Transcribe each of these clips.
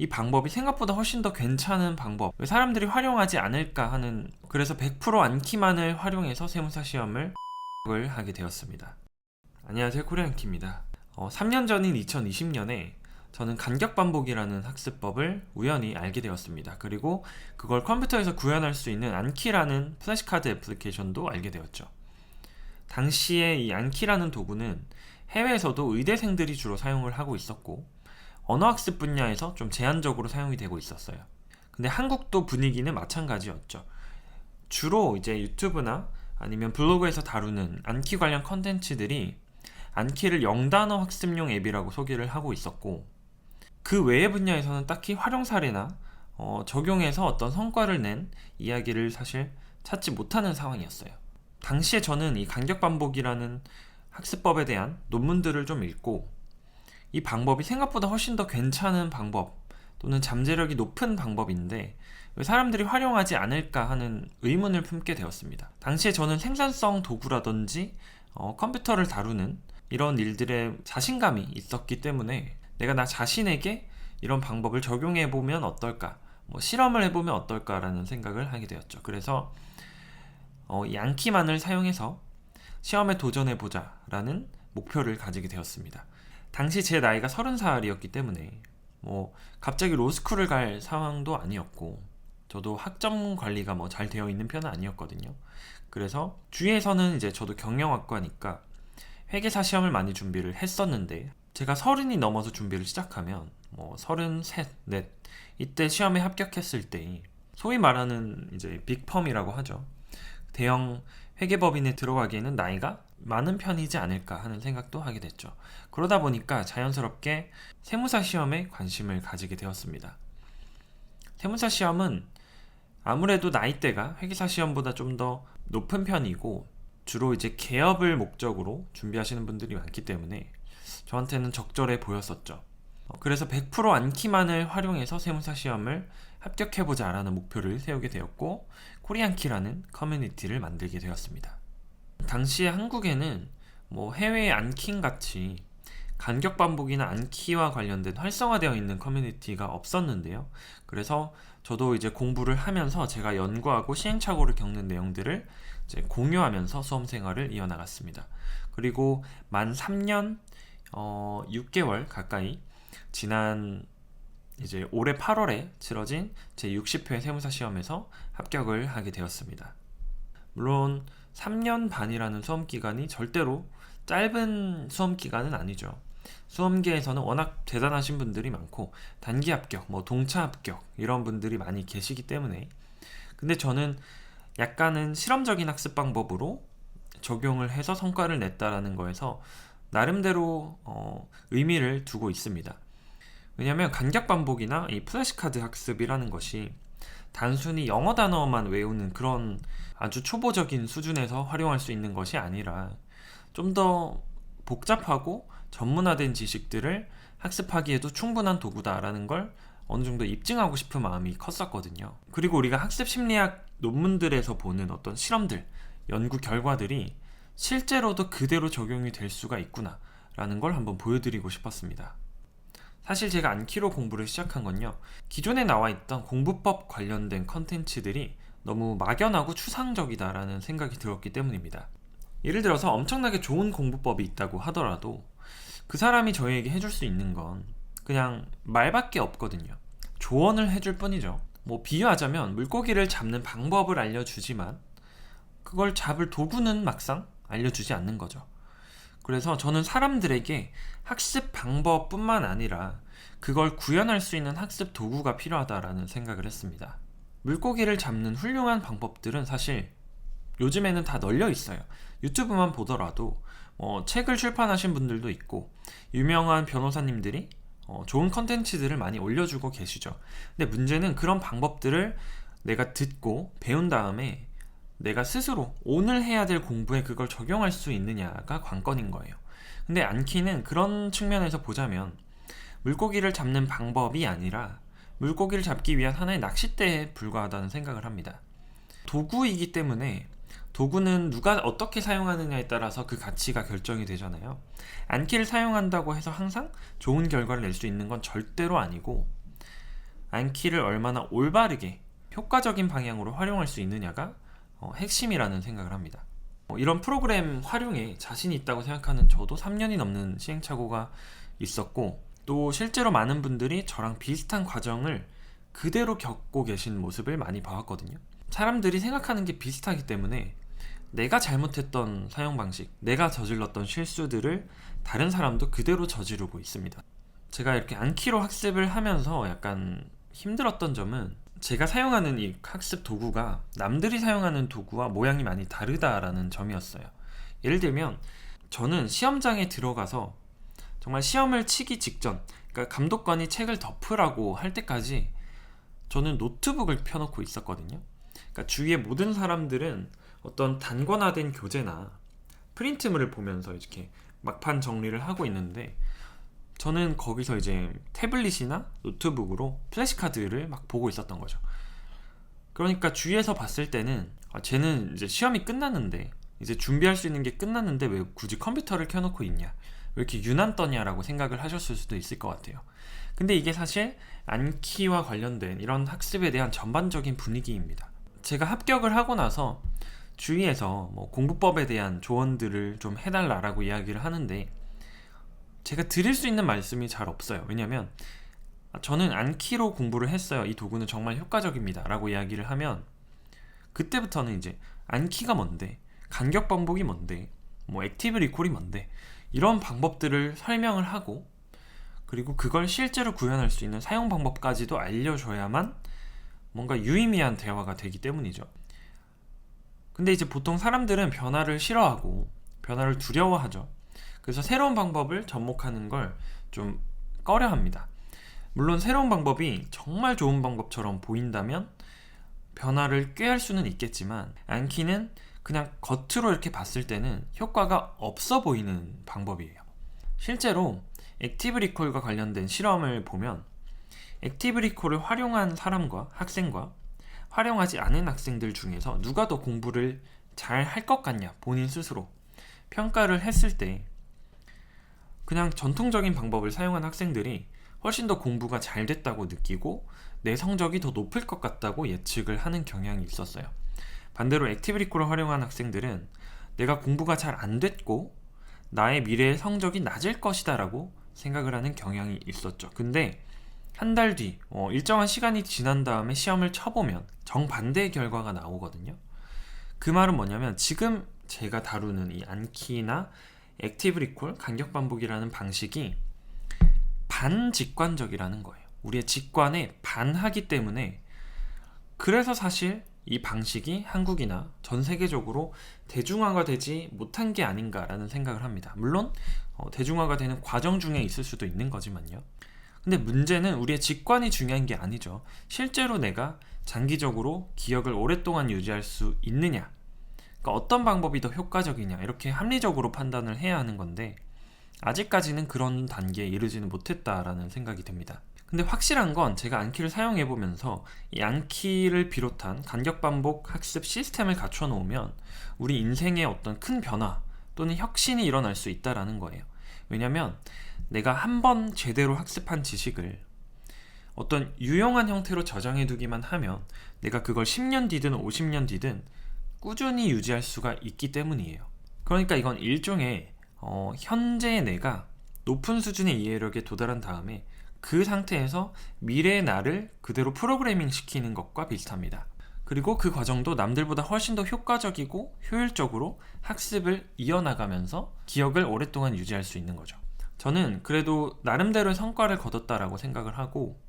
이 방법이 생각보다 훨씬 더 괜찮은 방법, 왜 사람들이 활용하지 않을까 하는 그래서 100% 안키만을 활용해서 세무사 시험을 을 하게 되었습니다. 안녕하세요 코리안키입니다. 어, 3년 전인 2020년에 저는 간격 반복이라는 학습법을 우연히 알게 되었습니다. 그리고 그걸 컴퓨터에서 구현할 수 있는 안키라는 플래시카드 애플리케이션도 알게 되었죠. 당시에 이 안키라는 도구는 해외에서도 의대생들이 주로 사용을 하고 있었고 언어학습 분야에서 좀 제한적으로 사용이 되고 있었어요. 근데 한국도 분위기는 마찬가지였죠. 주로 이제 유튜브나 아니면 블로그에서 다루는 안키 관련 컨텐츠들이 안키를 영단어 학습용 앱이라고 소개를 하고 있었고 그 외의 분야에서는 딱히 활용 사례나 어, 적용해서 어떤 성과를 낸 이야기를 사실 찾지 못하는 상황이었어요. 당시에 저는 이 간격 반복이라는 학습법에 대한 논문들을 좀 읽고 이 방법이 생각보다 훨씬 더 괜찮은 방법 또는 잠재력이 높은 방법인데 왜 사람들이 활용하지 않을까 하는 의문을 품게 되었습니다. 당시에 저는 생산성 도구라든지 어, 컴퓨터를 다루는 이런 일들에 자신감이 있었기 때문에 내가 나 자신에게 이런 방법을 적용해 보면 어떨까, 뭐 실험을 해보면 어떨까라는 생각을 하게 되었죠. 그래서 어, 이 안키만을 사용해서 시험에 도전해 보자라는 목표를 가지게 되었습니다. 당시 제 나이가 30살이었기 때문에 뭐 갑자기 로스쿨을 갈 상황도 아니었고 저도 학점 관리가 뭐 잘 되어 있는 편은 아니었거든요. 그래서 주위에서는 이제 저도 경영학과니까 회계사 시험을 많이 준비를 했었는데 제가 서른이 넘어서 준비를 시작하면 뭐 서른 셋, 넷 이때 시험에 합격했을 때 소위 말하는 이제 빅펌이라고 하죠. 대형 회계법인에 들어가기에는 나이가 많은 편이지 않을까 하는 생각도 하게 됐죠. 그러다 보니까 자연스럽게 세무사 시험에 관심을 가지게 되었습니다. 세무사 시험은 아무래도 나이대가 회계사 시험보다 좀 더 높은 편이고 주로 이제 개업을 목적으로 준비하시는 분들이 많기 때문에 저한테는 적절해 보였었죠. 어, 그래서 100% 안키만을 활용해서 세무사 시험을 합격해보자라는 목표를 세우게 되었고 코리안키라는 커뮤니티를 만들게 되었습니다. 당시에 한국에는 뭐 해외의 안킹 같이 간격 반복이나 안키와 관련된 활성화되어 있는 커뮤니티가 없었는데요. 그래서 저도 이제 공부를 하면서 제가 연구하고 시행착오를 겪는 내용들을 공유하면서 수험 생활을 이어나갔습니다. 그리고 만 3년 어, 6개월 가까이 지난 이제 올해 8월에 치러진 제 60회 세무사 시험에서 합격을 하게 되었습니다. 물론 3년 반이라는 수험 기간이 절대로 짧은 수험 기간은 아니죠. 수험계에서는 워낙 대단하신 분들이 많고 단기 합격, 뭐 동차 합격 이런 분들이 많이 계시기 때문에 근데 저는 약간은 실험적인 학습 방법으로 적용을 해서 성과를 냈다라는 거에서 나름대로 어, 의미를 두고 있습니다. 왜냐하면 간격 반복이나 이 플래시카드 학습이라는 것이 단순히 영어 단어만 외우는 그런 아주 초보적인 수준에서 활용할 수 있는 것이 아니라 좀 더 복잡하고 전문화된 지식들을 학습하기에도 충분한 도구다라는 걸 어느 정도 입증하고 싶은 마음이 컸었거든요. 그리고 우리가 학습 심리학 논문들에서 보는 어떤 실험들, 연구 결과들이 실제로도 그대로 적용이 될 수가 있구나라는 걸 한번 보여드리고 싶었습니다. 사실 제가 안키로 공부를 시작한 건요. 기존에 나와 있던 공부법 관련된 컨텐츠들이 너무 막연하고 추상적이다라는 생각이 들었기 때문입니다. 예를 들어서 엄청나게 좋은 공부법이 있다고 하더라도 그 사람이 저희에게 해줄 수 있는 건 그냥 말밖에 없거든요. 조언을 해줄 뿐이죠. 뭐 비유하자면 물고기를 잡는 방법을 알려주지만 그걸 잡을 도구는 막상 알려주지 않는 거죠. 그래서 저는 사람들에게 학습 방법뿐만 아니라 그걸 구현할 수 있는 학습 도구가 필요하다라는 생각을 했습니다. 물고기를 잡는 훌륭한 방법들은 사실 요즘에는 다 널려 있어요. 유튜브만 보더라도 어, 책을 출판하신 분들도 있고 유명한 변호사님들이 어, 좋은 컨텐츠들을 많이 올려주고 계시죠. 근데 문제는 그런 방법들을 내가 듣고 배운 다음에 내가 스스로 오늘 해야 될 공부에 그걸 적용할 수 있느냐가 관건인 거예요. 근데 안키는 그런 측면에서 보자면 물고기를 잡는 방법이 아니라 물고기를 잡기 위한 하나의 낚싯대에 불과하다는 생각을 합니다. 도구이기 때문에 도구는 누가 어떻게 사용하느냐에 따라서 그 가치가 결정이 되잖아요. 안키를 사용한다고 해서 항상 좋은 결과를 낼 수 있는 건 절대로 아니고 안키를 얼마나 올바르게 효과적인 방향으로 활용할 수 있느냐가 어, 핵심이라는 생각을 합니다. 어, 이런 프로그램 활용에 자신이 있다고 생각하는 저도 3년이 넘는 시행착오가 있었고 또 실제로 많은 분들이 저랑 비슷한 과정을 그대로 겪고 계신 모습을 많이 봐왔거든요. 사람들이 생각하는 게 비슷하기 때문에 내가 잘못했던 사용 방식, 내가 저질렀던 실수들을 다른 사람도 그대로 저지르고 있습니다. 제가 이렇게 안키로 학습을 하면서 약간 힘들었던 점은 제가 사용하는 이 학습 도구가 남들이 사용하는 도구와 모양이 많이 다르다라는 점이었어요. 예를 들면 저는 시험장에 들어가서 정말 시험을 치기 직전, 그러니까 감독관이 책을 덮으라고 할 때까지 저는 노트북을 펴놓고 있었거든요. 그러니까 주위의 모든 사람들은 어떤 단권화된 교재나 프린트물을 보면서 이렇게 막판 정리를 하고 있는데 저는 거기서 이제 태블릿이나 노트북으로 플래시카드를 막 보고 있었던 거죠. 그러니까 주위에서 봤을 때는 아, 쟤는 이제 시험이 끝났는데 이제 준비할 수 있는 게 끝났는데 왜 굳이 컴퓨터를 켜놓고 있냐 왜 이렇게 유난 떠냐라고 생각을 하셨을 수도 있을 것 같아요. 근데 이게 사실 안키와 관련된 이런 학습에 대한 전반적인 분위기입니다. 제가 합격을 하고 나서 주위에서 뭐 공부법에 대한 조언들을 좀 해달라라고 이야기를 하는데 제가 드릴 수 있는 말씀이 잘 없어요. 왜냐면 저는 안키로 공부를 했어요. 이 도구는 정말 효과적입니다. 라고 이야기를 하면 그때부터는 이제 안키가 뭔데, 간격 반복이 뭔데, 뭐 액티브 리콜이 뭔데 이런 방법들을 설명을 하고 그리고 그걸 실제로 구현할 수 있는 사용 방법까지도 알려줘야만 뭔가 유의미한 대화가 되기 때문이죠. 근데 이제 보통 사람들은 변화를 싫어하고 변화를 두려워하죠. 그래서 새로운 방법을 접목하는 걸 좀 꺼려 합니다. 물론 새로운 방법이 정말 좋은 방법처럼 보인다면 변화를 꾀할 수는 있겠지만 안키는 그냥 겉으로 이렇게 봤을 때는 효과가 없어 보이는 방법이에요. 실제로 액티브 리콜과 관련된 실험을 보면 액티브 리콜을 활용한 사람과 학생과 활용하지 않은 학생들 중에서 누가 더 공부를 잘 할 것 같냐 본인 스스로 평가를 했을 때 그냥 전통적인 방법을 사용한 학생들이 훨씬 더 공부가 잘 됐다고 느끼고 내 성적이 더 높을 것 같다고 예측을 하는 경향이 있었어요. 반대로 액티브 리콜을 활용한 학생들은 내가 공부가 잘 안 됐고 나의 미래의 성적이 낮을 것이다라고 생각을 하는 경향이 있었죠. 근데 한 달 뒤, 어, 일정한 시간이 지난 다음에 시험을 쳐보면 정반대의 결과가 나오거든요. 그 말은 뭐냐면 지금 제가 다루는 이 안키나 액티브 리콜, 간격 반복이라는 방식이 반직관적이라는 거예요. 우리의 직관에 반하기 때문에 그래서 사실 이 방식이 한국이나 전 세계적으로 대중화가 되지 못한 게 아닌가라는 생각을 합니다. 물론 어, 대중화가 되는 과정 중에 있을 수도 있는 거지만요. 근데 문제는 우리의 직관이 중요한 게 아니죠. 실제로 내가 장기적으로 기억을 오랫동안 유지할 수 있느냐, 그러니까 어떤 방법이 더 효과적이냐 이렇게 합리적으로 판단을 해야 하는 건데 아직까지는 그런 단계에 이르지는 못했다라는 생각이 듭니다. 근데 확실한 건 제가 안키를 사용해 보면서 이 안키를 비롯한 간격 반복 학습 시스템을 갖춰 놓으면 우리 인생의 어떤 큰 변화 또는 혁신이 일어날 수 있다라는 거예요. 왜냐면 내가 한 번 제대로 학습한 지식을 어떤 유용한 형태로 저장해 두기만 하면 내가 그걸 10년 뒤든 50년 뒤든 꾸준히 유지할 수가 있기 때문이에요. 그러니까 이건 일종의 어, 현재의 내가 높은 수준의 이해력에 도달한 다음에 그 상태에서 미래의 나를 그대로 프로그래밍 시키는 것과 비슷합니다. 그리고 그 과정도 남들보다 훨씬 더 효과적이고 효율적으로 학습을 이어나가면서 기억을 오랫동안 유지할 수 있는 거죠. 저는 그래도 나름대로의 성과를 거뒀다라고 생각을 하고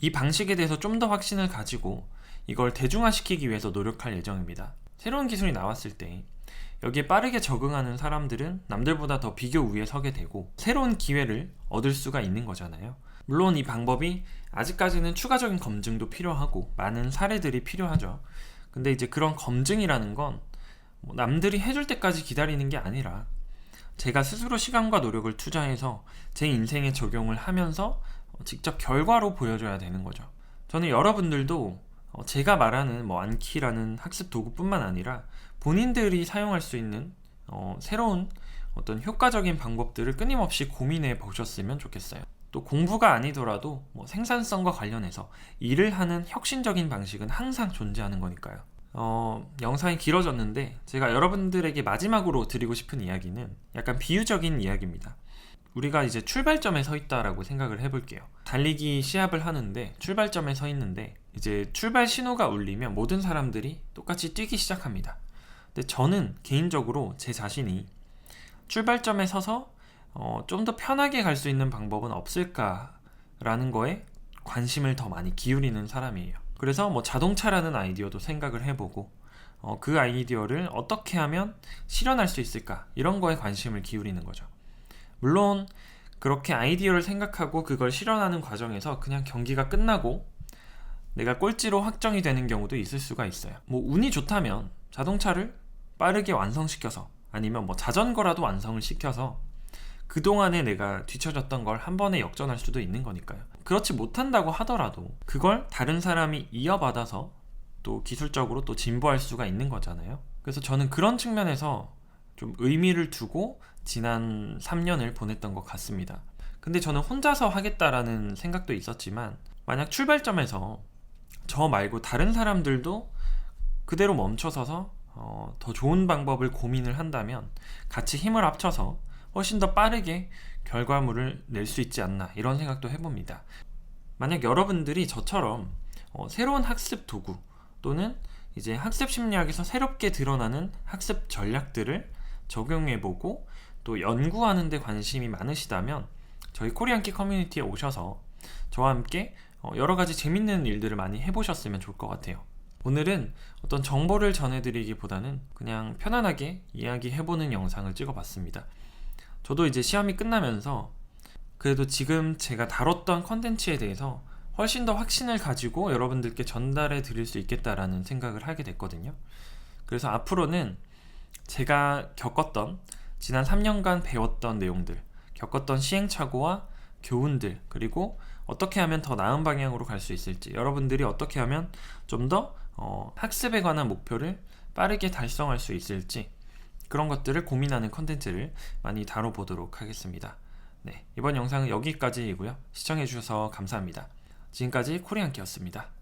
이 방식에 대해서 좀 더 확신을 가지고 이걸 대중화시키기 위해서 노력할 예정입니다. 새로운 기술이 나왔을 때 여기에 빠르게 적응하는 사람들은 남들보다 더 비교 우위에 서게 되고 새로운 기회를 얻을 수가 있는 거잖아요. 물론 이 방법이 아직까지는 추가적인 검증도 필요하고 많은 사례들이 필요하죠. 근데 이제 그런 검증이라는 건뭐 남들이 해줄 때까지 기다리는 게 아니라 제가 스스로 시간과 노력을 투자해서 제 인생에 적용을 하면서 직접 결과로 보여줘야 되는 거죠. 저는 여러분들도 어, 제가 말하는 뭐 안키라는 학습 도구뿐만 아니라 본인들이 사용할 수 있는 어, 새로운 어떤 효과적인 방법들을 끊임없이 고민해 보셨으면 좋겠어요. 또 공부가 아니더라도 뭐 생산성과 관련해서 일을 하는 혁신적인 방식은 항상 존재하는 거니까요. 어, 영상이 길어졌는데 제가 여러분들에게 마지막으로 드리고 싶은 이야기는 약간 비유적인 이야기입니다. 우리가 이제 출발점에 서 있다라고 생각을 해볼게요. 달리기 시합을 하는데 출발점에 서 있는데 이제 출발 신호가 울리면 모든 사람들이 똑같이 뛰기 시작합니다. 근데 저는 개인적으로 제 자신이 출발점에 서서 어, 좀 더 편하게 갈 수 있는 방법은 없을까라는 거에 관심을 더 많이 기울이는 사람이에요. 그래서 뭐 자동차라는 아이디어도 생각을 해보고 어, 그 아이디어를 어떻게 하면 실현할 수 있을까 이런 거에 관심을 기울이는 거죠. 물론 그렇게 아이디어를 생각하고 그걸 실현하는 과정에서 그냥 경기가 끝나고 내가 꼴찌로 확정이 되는 경우도 있을 수가 있어요. 뭐 운이 좋다면 자동차를 빠르게 완성시켜서 아니면 뭐 자전거라도 완성을 시켜서 그동안에 내가 뒤처졌던 걸 한 번에 역전할 수도 있는 거니까요. 그렇지 못한다고 하더라도 그걸 다른 사람이 이어받아서 또 기술적으로 또 진보할 수가 있는 거잖아요. 그래서 저는 그런 측면에서 좀 의미를 두고 지난 3년을 보냈던 것 같습니다. 근데 저는 혼자서 하겠다라는 생각도 있었지만 만약 출발점에서 저 말고 다른 사람들도 그대로 멈춰서서 어, 더 좋은 방법을 고민을 한다면 같이 힘을 합쳐서 훨씬 더 빠르게 결과물을 낼 수 있지 않나 이런 생각도 해봅니다. 만약 여러분들이 저처럼 어, 새로운 학습 도구 또는 이제 학습 심리학에서 새롭게 드러나는 학습 전략들을 적용해보고 또 연구하는 데 관심이 많으시다면 저희 코리안키 커뮤니티에 오셔서 저와 함께 어, 여러 가지 재밌는 일들을 많이 해보셨으면 좋을 것 같아요. 오늘은 어떤 정보를 전해드리기보다는 그냥 편안하게 이야기해보는 영상을 찍어봤습니다. 저도 이제 시험이 끝나면서 그래도 지금 제가 다뤘던 컨텐츠에 대해서 훨씬 더 확신을 가지고 여러분들께 전달해 드릴 수 있겠다라는 생각을 하게 됐거든요. 그래서 앞으로는 제가 겪었던 지난 3년간 배웠던 내용들, 겪었던 시행착오와 교훈들, 그리고 어떻게 하면 더 나은 방향으로 갈 수 있을지, 여러분들이 어떻게 하면 좀더 어, 학습에 관한 목표를 빠르게 달성할 수 있을지, 그런 것들을 고민하는 컨텐츠를 많이 다뤄보도록 하겠습니다. 네, 이번 영상은 여기까지이고요. 시청해주셔서 감사합니다. 지금까지 코리안키였습니다.